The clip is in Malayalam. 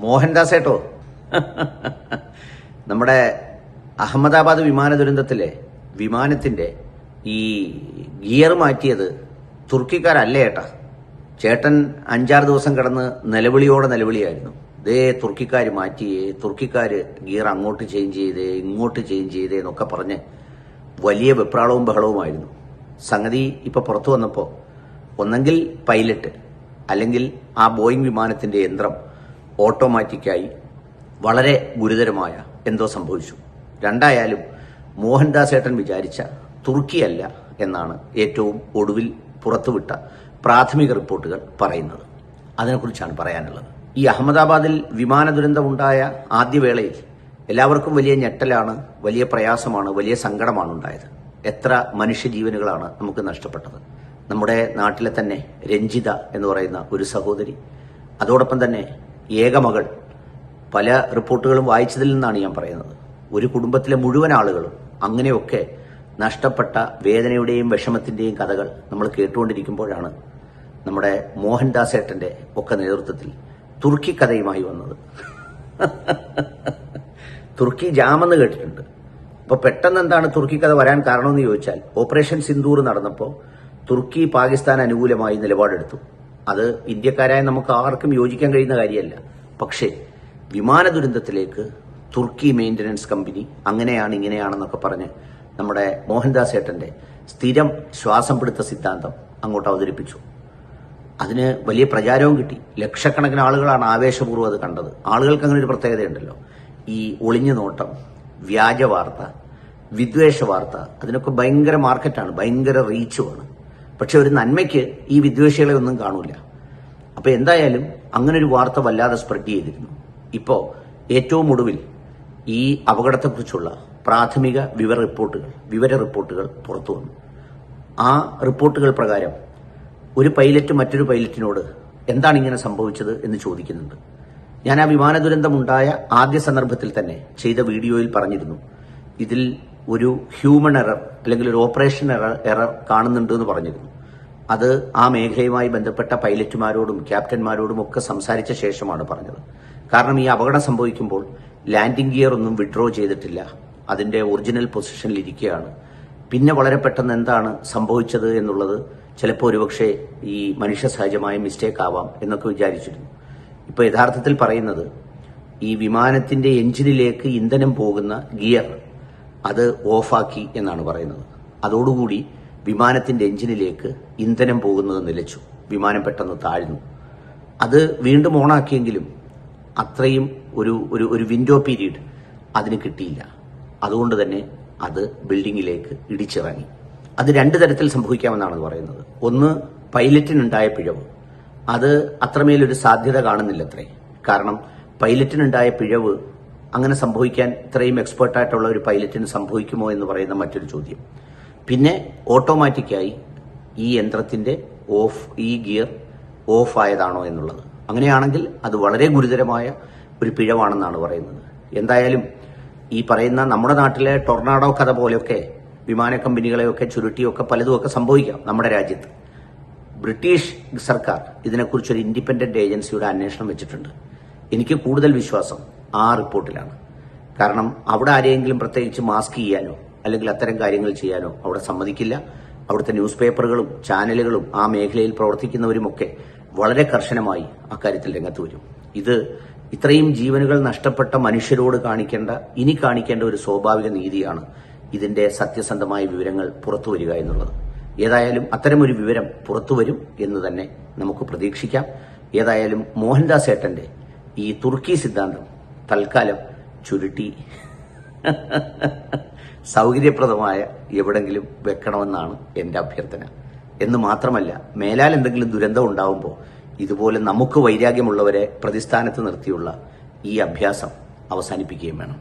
മോഹൻദാസ് ഏട്ടോ നമ്മുടെ അഹമ്മദാബാദ് വിമാന ദുരന്തത്തിലെ വിമാനത്തിന്റെ ഈ ഗിയർ മാറ്റിയത് തുർക്കിക്കാരല്ലേ ഏട്ടാ? ചേട്ടൻ അഞ്ചാറ് ദിവസം കിടന്ന് നിലവിളിയോടെ നിലവിളിയായിരുന്നു. ദേ തുർക്കിക്കാർ മാറ്റിയേ തുർക്കിക്കാർ ഗിയർ അങ്ങോട്ട് ചേഞ്ച് ചെയ്തേ ഇങ്ങോട്ട് ചേഞ്ച് ചെയ്തേ എന്നൊക്കെ പറഞ്ഞ് വലിയ വെപ്രാളവും ബഹളവുമായിരുന്നു. സംഗതി ഇപ്പൊ പുറത്തു വന്നപ്പോൾ ഒന്നെങ്കിൽ പൈലറ്റ് അല്ലെങ്കിൽ ആ ബോയിങ് വിമാനത്തിന്റെ യന്ത്രം ഓട്ടോമാറ്റിക്കായി വളരെ ഗുരുതരമായ എന്തോ സംഭവിച്ചു. രണ്ടായാലും മോഹൻദാസ് ഏട്ടൻ വിചാരിച്ച തുർക്കിയല്ല എന്നാണ് ഏറ്റവും ഒടുവിൽ പുറത്തുവിട്ട പ്രാഥമിക റിപ്പോർട്ടുകൾ പറയുന്നത്. അതിനെക്കുറിച്ചാണ് പറയാനുള്ളത്. ഈ അഹമ്മദാബാദിൽ വിമാന ദുരന്തമുണ്ടായ ആദ്യവേളയിൽ എല്ലാവർക്കും വലിയ ഞെട്ടലാണ് വലിയ പ്രയാസമാണ് വലിയ സങ്കടമാണ് ഉണ്ടായത്. എത്ര മനുഷ്യജീവനുകളാണ് നമുക്ക് നഷ്ടപ്പെട്ടത്. നമ്മുടെ നാട്ടിലെ തന്നെ രഞ്ജിത എന്ന് പറയുന്ന ഒരു സഹോദരി അതോടൊപ്പം തന്നെ ഏകമകൾ പല റിപ്പോർട്ടുകളും വായിച്ചതിൽ നിന്നാണ് ഞാൻ പറയുന്നത്. ഒരു കുടുംബത്തിലെ മുഴുവൻ ആളുകളും അങ്ങനെയൊക്കെ നഷ്ടപ്പെട്ട വേദനയുടെയും വിഷമത്തിന്റെയും കഥകൾ നമ്മൾ കേട്ടുകൊണ്ടിരിക്കുമ്പോഴാണ് നമ്മുടെ മോഹൻദാസ് ഏട്ടന്റെ ഒക്കെ നേതൃത്വത്തിൽ തുർക്കി കഥയുമായി വന്നത്. തുർക്കി ജാമെന്ന് കേട്ടിട്ടുണ്ട്. അപ്പൊ പെട്ടെന്ന് എന്താണ് തുർക്കി കഥ വരാൻ കാരണമെന്ന് ചോദിച്ചാൽ ഓപ്പറേഷൻ സിന്ദൂർ നടന്നപ്പോൾ തുർക്കി പാകിസ്ഥാൻ അനുകൂലമായി നിലപാടെടുത്തു. അത് ഇന്ത്യക്കാരായ നമുക്ക് ആർക്കും യോജിക്കാൻ കഴിയുന്ന കാര്യമല്ല. പക്ഷേ വിമാന ദുരന്തത്തിലേക്ക് തുർക്കി മെയിന്റനൻസ് കമ്പനി അങ്ങനെയാണ് ഇങ്ങനെയാണെന്നൊക്കെ പറഞ്ഞ് നമ്മുടെ മോഹൻദാസ് ഏട്ടന്റെ സ്ഥിരം ശ്വാസം പിടുത്ത സിദ്ധാന്തം അങ്ങോട്ട് അവതരിപ്പിച്ചു. അതിന് വലിയ പ്രചാരവും കിട്ടി. ലക്ഷക്കണക്കിന് ആളുകളാണ് ആവേശപൂർവം അത് കണ്ടത്. ആളുകൾക്ക് അങ്ങനെ ഒരു പ്രത്യേകതയുണ്ടല്ലോ. ഈ ഒളിഞ്ഞു നോട്ടം വ്യാജ വാർത്ത വിദ്വേഷ വാർത്ത അതിനൊക്കെ ഭയങ്കര മാർക്കറ്റാണ് ഭയങ്കര റീച്ചുമാണ് പക്ഷെ ഒരു നന്മയ്ക്ക് ഈ വിദ്വേഷികളെ ഒന്നും കാണൂല. അപ്പൊ എന്തായാലും അങ്ങനെ ഒരു വാർത്ത വല്ലാതെ സ്പ്രെഡ് ചെയ്തിരുന്നു. ഇപ്പോ ഏറ്റവും ഒടുവിൽ ഈ അപകടത്തെക്കുറിച്ചുള്ള പ്രാഥമിക വിവര റിപ്പോർട്ടുകൾ വിവര റിപ്പോർട്ടുകൾ പുറത്തു വന്നു. ആ റിപ്പോർട്ടുകൾ പ്രകാരം ഒരു പൈലറ്റ് മറ്റൊരു പൈലറ്റിനോട് എന്താണ് ഇങ്ങനെ സംഭവിച്ചത് എന്ന് ചോദിക്കുന്നുണ്ട്. ഞാൻ ആ വിമാന ദുരന്തമുണ്ടായ ആദ്യ സന്ദർഭത്തിൽ തന്നെ ചെയ്ത വീഡിയോയിൽ പറഞ്ഞിരുന്നു. ഇതിൽ ഒരു ഹ്യൂമൻ എറർ അല്ലെങ്കിൽ ഒരു ഓപ്പറേഷൻ എറർ എറർ കാണുന്നുണ്ട് എന്ന് പറഞ്ഞിരുന്നു. അത് ആ മേഖലയുമായി ബന്ധപ്പെട്ട പൈലറ്റുമാരോടും ക്യാപ്റ്റന്മാരോടും ഒക്കെ സംസാരിച്ച ശേഷമാണ് പറഞ്ഞത്. കാരണം ഈ അപകടം സംഭവിക്കുമ്പോൾ ലാൻഡിംഗ് ഗിയർ ഒന്നും വിഡ്രോ ചെയ്തിട്ടില്ല. അതിന്റെ ഒറിജിനൽ പൊസിഷനിൽ ഇരിക്കുകയാണ്. പിന്നെ വളരെ പെട്ടെന്ന് എന്താണ് സംഭവിച്ചത് എന്നുള്ളത് ചിലപ്പോൾ ഒരുപക്ഷെ ഈ മനുഷ്യ സഹജമായ മിസ്റ്റേക്ക് ആവാം എന്നൊക്കെ വിചാരിച്ചിരുന്നു. ഇപ്പൊ യഥാർത്ഥത്തിൽ പറയുന്നത് ഈ വിമാനത്തിന്റെ എഞ്ചിനിലേക്ക് ഇന്ധനം പോകുന്ന ഗിയർ അത് ഓഫാക്കി എന്നാണ് പറയുന്നത്. അതോടുകൂടി വിമാനത്തിന്റെ എഞ്ചിനിലേക്ക് ഇന്ധനം പോകുന്നത് നിലച്ചു. വിമാനം പെട്ടെന്ന് താഴ്ന്നു. അത് വീണ്ടും ഓണാക്കിയെങ്കിലും അത്രയും ഒരു ഒരു ഒരു വിൻഡോ പീരീഡ് അതിന് കിട്ടിയില്ല. അതുകൊണ്ട് തന്നെ അത് ബിൽഡിങ്ങിലേക്ക് ഇടിച്ചിറങ്ങി. അത് രണ്ട് തരത്തിൽ സംഭവിക്കാമെന്നാണ് പറയുന്നത്. ഒന്ന് പൈലറ്റിനുണ്ടായ പിഴവ്. അത് അത്രമേലൊരു സാധ്യത കാണുന്നില്ലത്രേ. കാരണം പൈലറ്റിനുണ്ടായ പിഴവ് അങ്ങനെ സംഭവിക്കാൻ ഇത്രയും എക്സ്പേർട്ടായിട്ടുള്ള ഒരു പൈലറ്റിന് സംഭവിക്കുമോ എന്ന് പറയുന്ന മറ്റൊരു ചോദ്യം. പിന്നെ ഓട്ടോമാറ്റിക്കായി ഈ യന്ത്രത്തിന്റെ ഓഫ് ഈ ഗിയർ ഓഫ് ആയതാണോ എന്നുള്ളത്. അങ്ങനെയാണെങ്കിൽ അത് വളരെ ഗുരുതരമായ ഒരു പിഴവാണെന്നാണ് പറയുന്നത്. എന്തായാലും ഈ പറയുന്ന നമ്മുടെ നാട്ടിലെ ടൊർണാഡോ കഥ പോലെയൊക്കെ വിമാന കമ്പനികളെയൊക്കെ ചുരുട്ടിയൊക്കെ പലതുമൊക്കെ സംഭവിക്കാം നമ്മുടെ രാജ്യത്ത്. ബ്രിട്ടീഷ് സർക്കാർ ഇതിനെക്കുറിച്ചൊരു ഇൻഡിപെൻഡന്റ് ഏജൻസിയുടെ അന്വേഷണം വെച്ചിട്ടുണ്ട്. എനിക്ക് കൂടുതൽ വിശ്വാസം ആ റിപ്പോർട്ടിലാണ്. കാരണം അവിടെ ആരെയെങ്കിലും പ്രത്യേകിച്ച് മാസ്ക് ചെയ്യാനോ അല്ലെങ്കിൽ അത്തരം കാര്യങ്ങൾ ചെയ്യാനോ അവിടെ സമ്മതിക്കില്ല. അവിടുത്തെ ന്യൂസ് പേപ്പറുകളും ചാനലുകളും ആ മേഖലയിൽ പ്രവർത്തിക്കുന്നവരുമൊക്കെ വളരെ കർശനമായി അക്കാര്യത്തിൽ രംഗത്ത് വരും. ഇത് ഇത്രയും ജീവനുകൾ നഷ്ടപ്പെട്ട മനുഷ്യരോട് കാണിക്കേണ്ട ഇനി കാണിക്കേണ്ട ഒരു സ്വാഭാവിക നീതിയാണ് ഇതിന്റെ സത്യസന്ധമായ വിവരങ്ങൾ പുറത്തു വരിക എന്നുള്ളത്. ഏതായാലും അത്തരമൊരു വിവരം പുറത്തു വരും എന്ന് തന്നെ നമുക്ക് പ്രതീക്ഷിക്കാം. ഏതായാലും മോഹൻദാസ് ഏട്ടന്റെ ഈ തുർക്കി സിദ്ധാന്തം തൽക്കാലം ചുരുട്ടി. സൗകര്യപ്രദമായ എവിടെങ്കിലും വെക്കണമെന്നാണ് എന്റെ അഭ്യർത്ഥന. എന്ന് മാത്രമല്ല മേലാൽ എന്തെങ്കിലും ദുരന്തം ഉണ്ടാവുമ്പോൾ ഇതുപോലെ നമുക്ക് വൈരാഗ്യമുള്ളവരെ പ്രതിസ്ഥാനത്ത് നിർത്തിയുള്ള ഈ അഭ്യാസം അവസാനിപ്പിക്കുകയും വേണം.